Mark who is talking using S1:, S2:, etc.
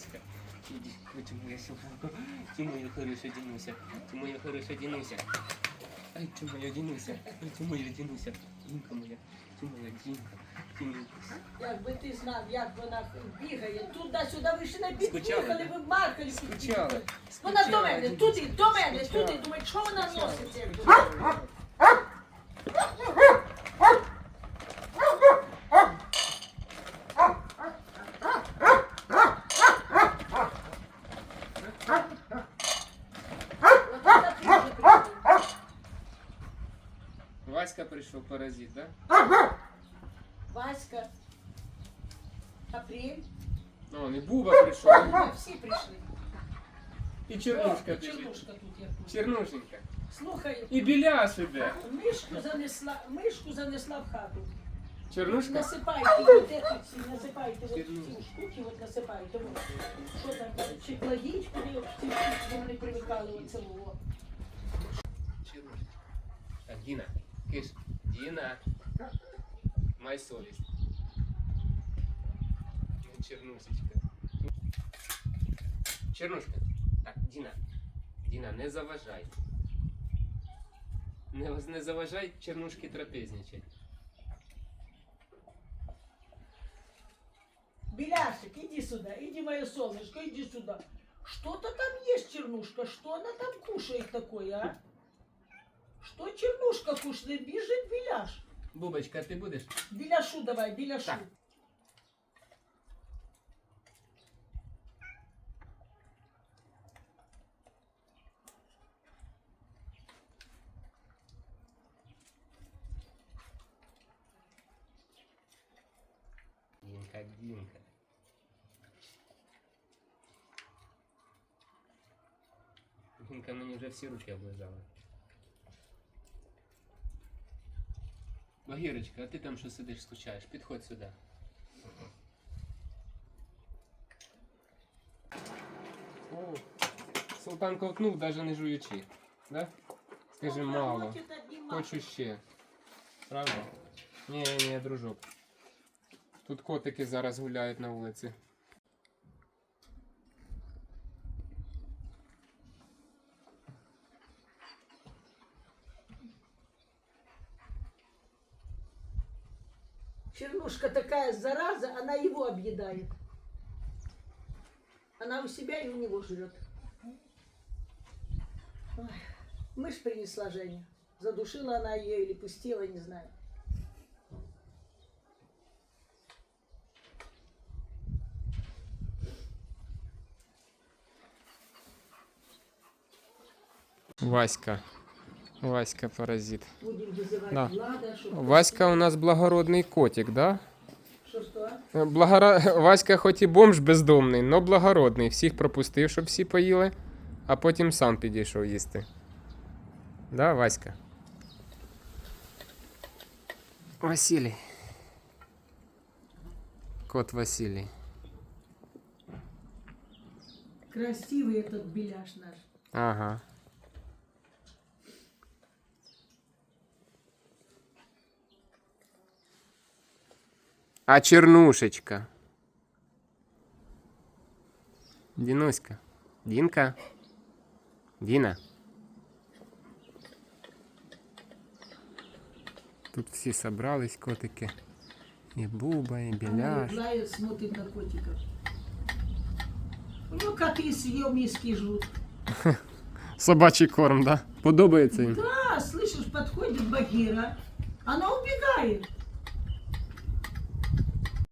S1: Дімуська. Чому я сьогодні? Чому я хорошо одінуся? Чому я хорошо одінуся? Ай, чому я одінуся? Чому я одінуся? Дінка моя, чому я дінка?
S2: Якби ти знав, як вона бігає, туди-сюди ви ще не під'їхали, ви маркалі
S1: під'їхали.
S2: Вона до мене,
S1: Тут
S2: і до мене, туди, думаю, що вона носиться?
S1: Васька прийшов паразит, да?
S2: Васька, Апрель,
S1: О, не Буба прийшов.
S2: ми всі прийшли.
S1: І Чернушка
S2: О,
S1: біжить.
S2: Чернушка тут як.
S1: Чернушенька.
S2: Слухай,
S1: І біляш іде.
S2: мишку занесла, мишку занесла в хату.
S1: Чернушка?
S2: Насипайте, вот это все, насипайте, вот
S1: Чернушка.
S2: ці штуки, вот насипайте. Вот. Що там, чи кладіть, куди ці штуки вони привикали оце було.
S1: Чернушка. Так, Діна. Киш. Діна. Май совість. Ну, Чернушечка. Чернушка. Так, Діна. Діна, не заважай. Не, не заважай чернушки трапезничать.
S2: Беляшек, иди сюда, иди, мое солнышко, иди сюда. Что-то там есть, Чернушка, что она там кушает такое, а? Что Чернушка кушает? Бежит Беляш.
S1: Бубочка, а ти будеш?
S2: Беляшу давай, Беляшу.
S1: Так. Дінка, Дінка. Дінка мені вже всі руки облизала. Багірочка, а ти там що сидиш, скучаєш? Підходь сюди. О, султан ковтнув, навіть не жуючи. Да? Скажи, мало. Хочу ще. Правда? Ні, ні, дружок. Тут котики зараз гуляють на вулиці.
S2: Чернушка такая зараза, она его объедает. Она у себя и у него жрет. Ой, Мышь принесла Женя. Задушила она ее или пустила, не знаю.
S1: Васька. Васька паразит.
S2: Будем вызывать
S1: Да.
S2: Влада, чтобы...
S1: Васька у нас благородний котик, да?
S2: Что, что?
S1: Е, Благора... Васька хоч і бомж бездомний, но благородний. Всіх пропустив, щоб всі поїли, а потім сам підійшов їсти. Да, Васька? Василій. Кот Василій.
S2: Красивый этот беляш наш.
S1: Ага. А чернушечка? Дінуська. Дінка? Діна? Тут всі собрались котики. І Буба, і
S2: Она
S1: Біляш.
S2: играет, смотрит на котиков. У него коты с ее миски жрут.
S1: Собачий корм, да? Подобається їм?
S2: Да, слышишь, подходит Багира. Она убегает.